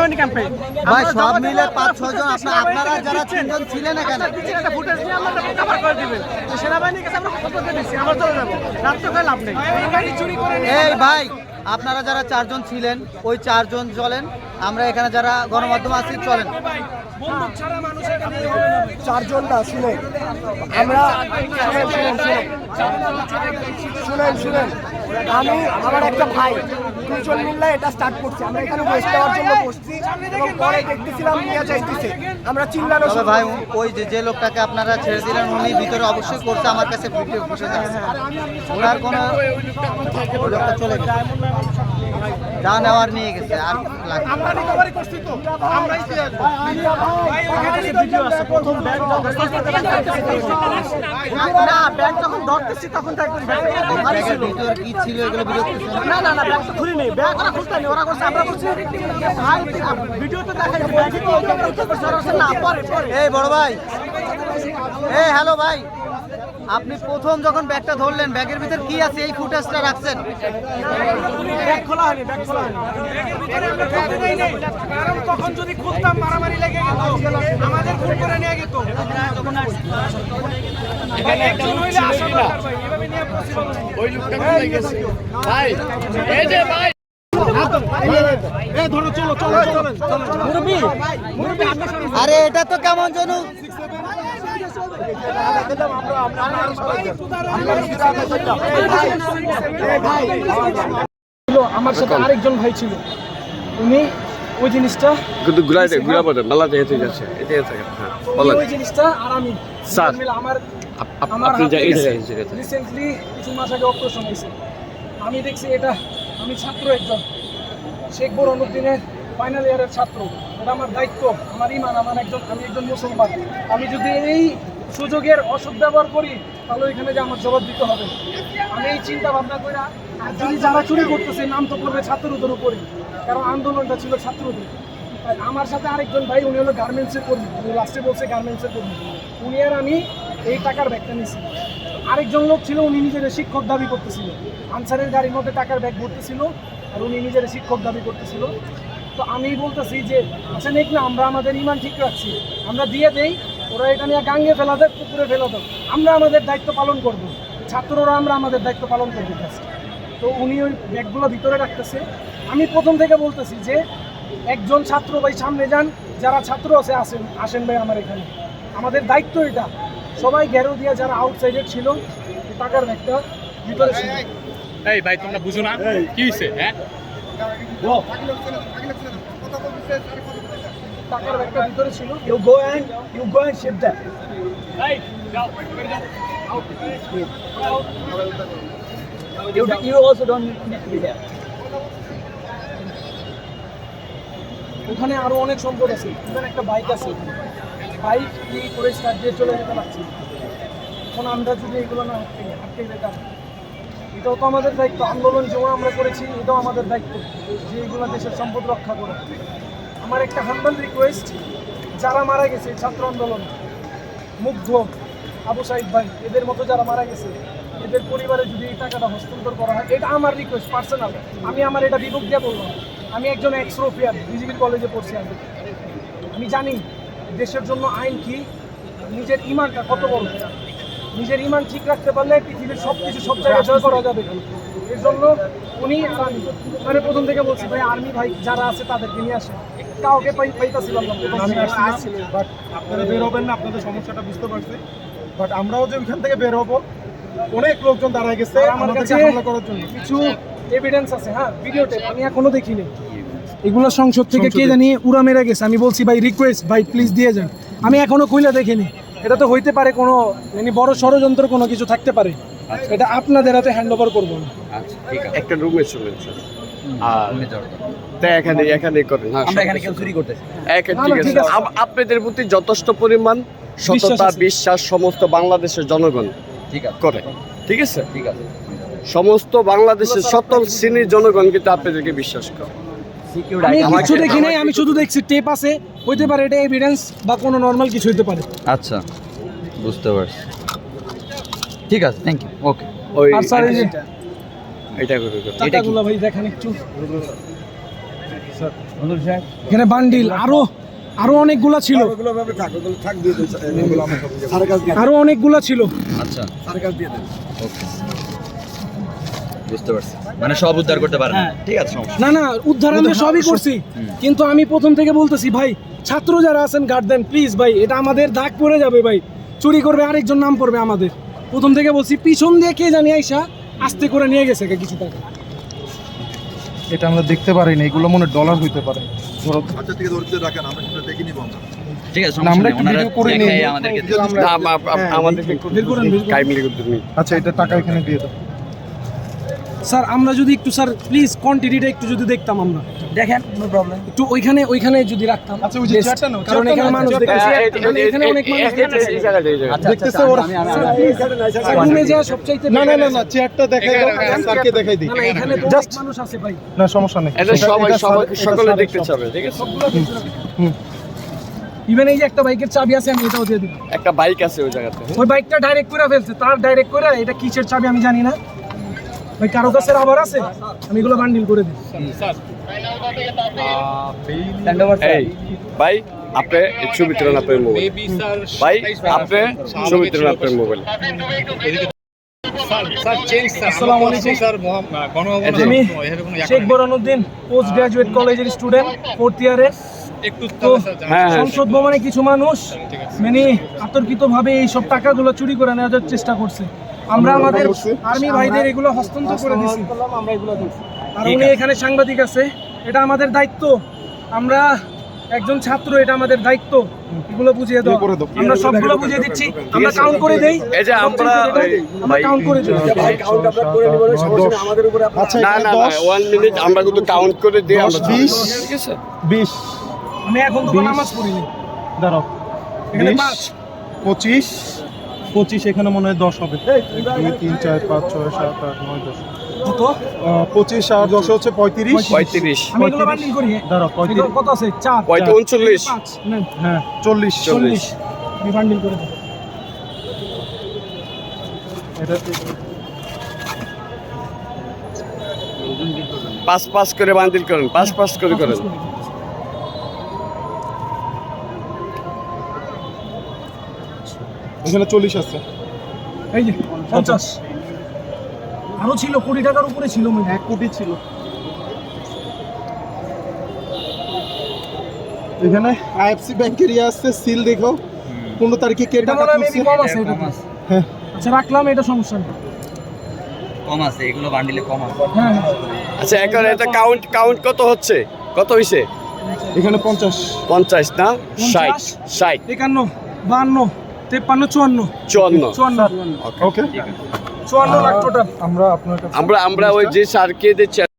সেনাবাহিনী ক্যাম্পে ভাই সব মিলে পাঁচ ছয় জন আপনার আপনারা যারা তিনজন ছিলেন এখানে। একটা ফুটেজ নিয়ে আমরা কভার করে দিবেন। তো সেনাবাহিনীর কাছে আমরা দিচ্ছি আমরা চলে যাব। রাত তো লাভ নেই। গাড়ি চুরি করে এই ভাই আপনারা যারা চারজন ছিলেন ওই চারজন চলেন। আমরা এখানে যারা গণমাধ্যম আছি চলেন। বন্দুক ছাড়া মানুষ এখানে হবে না ভাই। চারজন না শুনে আমরা শুনেন। শুনেন শুনেন। আমি আমার একটা ভাই। দুজন মিল্লা এটা স্টার্ট করছি। আমরা এখানে বসে দেওয়ার জন্য বসছি এবং পরে দেখতেছিলাম নিয়ে যাইতেছে। আমরা চিল্লানো তবে ভাই ওই যে যে লোকটাকে আপনারা ছেড়ে দিলেন উনি ভিতরে অবশ্যই করছে আমার কাছে ভিডিও বসে যাচ্ছে। ওনার কোনো লোকটা চলে গেছে। যা নেওয়ার নিয়ে গেছে আর। আমরা রিকভারি করছি তো। আমরাই দিয়ে আসব। ভাই ওখানে ভিডিও আছে। প্রথম ব্যাগ না ব্যাগ যখন ধরতেছি তখন তো একদম ব্যাগের ভিতর কি ছিল এগুলো বিরক্ত না না না ব্যাগ তো খুলিনি ব্যাগ ওরা খুলতে নেই ওরা করছে আমরা করছি। ভাই ভিডিও তো দেখাই ব্যাগে কি করছি না পরে পরে। এই বড় ভাই। এই হ্যালো ভাই। আপনি প্রথম যখন ব্যাগটা ধরলেন ব্যাগের ভিতর কি আছে? এই ফুটেজটা রাখছেন। ব্যাগ খোলা হয়নি ব্যাগ খোলা হয়নি। কারণ তখন যদি খুলতাম মারামারি লেগে যেত। আমাদের খুন করে নিয়ে যেত। একজন হইলে আসা দরকার ভাই এভাবে নিয়ে possible না। আরে এটা তো কেমন জানো ছিল আমার সাথে আরেকজন ভাই ছিল। উনি ওই জিনিসটা কিন্তু ঘুরা পড়ে মেলাতে হেঁটে যাচ্ছে এটাই থাকে হ্যাঁ ওই জিনিসটা আর আমি। স্যার। আমার আপ- আপ- আপনি যা- এই। রিসেন্টলি কিছু মাস আগে অপারেশন হয়েছে আমি দেখছি এটা আমি ছাত্র একজন। শেখ বরনুদ্দিনের ফাইনাল ইয়ারের ছাত্র। এটা আমার দায়িত্ব আমার ইমান আমার একজন আমি একজন মুসলমান। আমি যদি এই সুযোগের অসৎ ব্যবহার করি, তাহলে এখানে যে আমার জবাব দিতে হবে। আমি এই চিন্তা ভাবনা করে আর যদি যারা চুরি করতেছে, নাম তো করবে ছাত্রদের উপরে কারণ আন্দোলনটা ছিল ছাত্রদের। আমার সাথে আরেকজন ভাই, উনি হলো গার্মেন্টসের কর্মী, উনি লাস্টে বলছে গার্মেন্টসের কর্মী। উনি আর আমি এই টাকার ব্যাগটা নিয়েছি। আরেকজন লোক ছিল, উনি নিজের শিক্ষক দাবি করতেছিল। আনসারের গাড়ির মধ্যে টাকার ব্যাগ ভরতেছিল আর উনি নিজের শিক্ষক দাবি করতেছিল। তো আমি বলতেছি যে আচ্ছা নেক না, আমরা আমাদের ইমান ঠিক রাখছি। আমরা দিয়ে দেই ওরা এটা নিয়ে গাঙ্গে ফেলা দেয় পুকুরে ফেলা দেয় আমরা আমাদের দায়িত্ব পালন করব। ছাত্ররা আমরা আমাদের দায়িত্ব পালন করব তো উনি ওই ব্যাগগুলো ভিতরে রাখতেছে। আমি প্রথম থেকে বলতেছি যে একজন ছাত্র ভাই সামনে যান যারা ছাত্র আছে আসেন আসেন ভাই আমার এখানে। আমাদের দায়িত্ব এটা। সবাই গ্যারো দিয়ে যারা আউটসাইডের ছিল টাকার ব্যাগটা ভিতরে ছিল। এই ভাই তোমরা বুঝো না? কি হয়েছে হ্যাঁ? টাকার ব্যাগটা ভিতরে ছিল। You go and you go and ship them. You, you also don't need to be there. ওখানে আরও অনেক সম্পদ আছে। ওখানে একটা বাইক আছে। বাইক এই করে স্টার্ট দিয়ে চলে যেতে পারছি। এখন আমরা যদি এগুলো না আটকে আটকে যেতাম। এটাও তো আমাদের দায়িত্ব। আন্দোলন যেমন আমরা করেছি এটাও আমাদের দায়িত্ব যে এগুলো দেশের সম্পদ রক্ষা করা আমার একটা হাম্বাল রিকোয়েস্ট যারা মারা গেছে ছাত্র আন্দোলন, মুগ্ধ, আবু সাহিদ ভাই, এদের মতো যারা মারা গেছে, এদের পরিবারে যদি এই টাকাটা হস্তান্তর করা হয়, এটা আমার রিকোয়েস্ট পার্সোনাল আমি আমার এটা বিভোগ দিয়ে বললাম। আমি একজন এক্স রোফিয়ার বিজিবির কলেজে পড়ছি আমি। আমি জানি, দেশের জন্য আইন কি, নিজের ইমানটা কত বড়। নিজের ইমান ঠিক রাখতে পারলে পৃথিবীর সব কিছু সব জায়গায় জয় করা যাবে। এর জন্য উনি মানে প্রথম থেকে বলছি, ভাই আর্মি ভাই যারা আছে তাদেরকে নিয়ে আসে কাউকে পাই পাইতাছিলাম না। বাট আপনারা বের হবেন না আপনাদের সমস্যাটা বুঝতে পারছি। বাট আমরাও যে ওইখান থেকে বের হব অনেক লোকজন দাঁড়ায় গেছে আমার কাছে হামলা করার জন্য। কিছু এভিডেন্স আছে হ্যাঁ ভিডিও টেপ আমি এখনও দেখিনি। এগুলো সংসদ থেকে কে জানি উড়া মেরে গেছে। আমি বলছি ভাই রিকোয়েস্ট ভাই প্লিজ দিয়ে যান। আমি এখনও খুলে দেখিনি। এটা তো হইতে পারে কোনো মানে বড় ষড়যন্ত্র কোনো কিছু থাকতে পারে। এটা আপনাদের হাতে হ্যান্ড ওভার করব একটা রুমে চলে। আর এখানে এখানে করেন। হ্যাঁ আমরা এখানে কেউ চুরি করতেছি ঠিক আছে। আপনাদের প্রতি যথেষ্ট পরিমাণ সততা বিশ্বাস সমস্ত বাংলাদেশের জনগণ ঠিক আছে। করে। ঠিক আছে? ঠিক আছে। সমস্ত বাংলাদেশের সকল শ্রেণির জনগণ কিন্তু আপনাদেরকে বিশ্বাস করে। আমি আমাকে- কিছু দেখি নাই আমি শুধু দেখছি টেপ আছে হইতে পারে এটা এভিডেন্স বা কোনো নর্মাল কিছু হইতে পারে। আচ্ছা বুঝতে পারছি। ঠিক আছে থ্যাংক ইউ ওকে ওই আর স্যার এই যে এটা। টাকাগুলো ভাই দেখেন একটু। এখানে বান্ডিল আরও আরও অনেকগুলা ছিল। আরও অনেকগুলা ছিল। আচ্ছা। বুঝতে পারছি। মানে সব উদ্ধার করতে পারেন। না। ঠিক আছে না না উদ্ধার সবই করছি। কিন্তু আমি প্রথম থেকে বলতেছি ভাই ছাত্র যারা আছেন গার্ডেন প্লিজ ভাই এটা আমাদের দাগ পড়ে যাবে ভাই। চুরি করবে আরেকজন নাম পড়বে আমাদের। প্রথম থেকে বলছি পিছন দিয়ে কে জানি আইসা আস্তে করে নিয়ে গেছে কিছু টাকা। এটা আমরা দেখতে পারি না এগুলো মনে ডলার হইতে পারে। আচ্ছা এটা টাকা এখানে দিয়ে দাও। স্যার আমরা যদি একটু স্যার প্লিজ কোয়ান্টিটিটা একটু যদি দেখতাম আমরা। দেখেন নো প্রবলেম একটু ওইখানে ওইখানে যদি রাখতাম। আচ্ছা, ওই যে। চেয়ারটা নাও, কারণ এখানে মানুষ দেখতেছে এখানে- অনেক মানুষ দেখতেছে দেখতেছে ওরা রুমে যা সবচাইতে না না না না চেয়ারটা দেখাই দাও স্যারকে দেখাই দিই। না, এখানে তো অনেক মানুষ আছে ভাই। না সমস্যা নেই। এটা সবাই সবাই সকলে দেখতে সব। চাবে ঠিক আছে? ইভেন এই যে একটা বাইকের চাবি আছে আমি এটাও দিয়ে দিই একটা বাইক আছে ওই জায়গাতে। ওই বাইকটা ডাইরেক্ট করে ফেলছে। তার ডাইরেক্ট করে এটা কিসের চাবি আমি জানি না। ওই কারও কাছে আবার আছে? আমি এগুলো বান্ডিল করে দিই। এই ভাই আপনি ছবি তুলেন আপনার মোবাইল ভাই আপনি ছবি তুলেন আপনার mobile sir sir change sir আসসালামু আলাইকুম। স্যার গণভবন আমি শেখ বরানুদ্দিন পোস্ট গ্রাজুয়েট কলেজের স্টুডেন্ট ফোর্থ ইয়ারের একটু তো হ্যাঁ হ্যাঁ। সংসদ ভবনে কিছু মানুষ মানে আতর্কিতভাবে এই সব টাকাগুলো চুরি করে নেওয়ার চেষ্টা করছে। আমরা আমাদের আর্মি ভাইদের এগুলো হস্তান্তর করে দিছি। আর উনি এখানে সাংবাদিক আছে। এটা আমাদের দায়িত্ব। আমরা একজন ছাত্র এটা আমাদের দায়িত্ব। এগুলো বুঝিয়ে দাও। আমরা সবগুলো বুঝিয়ে দিচ্ছি। আমরা কাউন্ট করে দেই। এই যে আমরা আমরা ভাই কাউন্ট করে দিই। আচ্ছা না এখানে না না দশ ওয়ান মিনিট আমরা কিন্তু কাউন্ট করে দিই আমরা বিশ। ঠিক আছে। বিশ আমি এখন তো নামাজ পড়িনি। দাঁড়াও। এখানে বিশ, পাঁচ। পঁচিশ এখানে মনে হয় দশ হবে। দুই তিন চার পাঁচ ছয় সাত আট নয় দশ। কত? পঁচিশ আর দশ হচ্ছে পঁয়ত্রিশ। পঁয়ত্রিশ। করি হ্যাঁ। দাঁড়াও পঁয়ত্রিশ। কত আছে? চার। পঁয়ত্রিশ উনচল্লিশ। পাঁচ হ্যাঁ চল্লিশ। চল্লিশ। বান্ডিল করে এটা পাঁচ পাঁচ করে বান্ডিল করেন পাঁচ পাঁচ করে করেন। এখানে চল্লিশ আছে। এই যে পঞ্চাশ। আরও ছিল কোটি টাকার উপরে ছিল মনে এক কোটি ছিল। এখানে আইএফসি ব্যাংকের ইয়ে আসছে সিল দেখো। পনেরো তারিখে কে টাকা তুলছে? কম আছে এটা হ্যাঁ আচ্ছা রাখলাম এটা সমস্যা নেই। কম আছে এগুলো বান্ডিলে কম আছে। হ্যাঁ হ্যাঁ। আচ্ছা এখন এটা কাউন্ট কাউন্ট কত হচ্ছে? কত হয়েছে এখানে পঞ্চাশ। পঞ্চাশ না? ষাট? ষাট। একান্ন বাহান্ন। তেপ্পান্ন চুয়ান্ন। চুয়ান্ন। চুয়ান্ন। ওকে চুয়ান্ন লাখ টোটাল আমরা আপনার আমরা আমরা ওই যে স্যারকে যে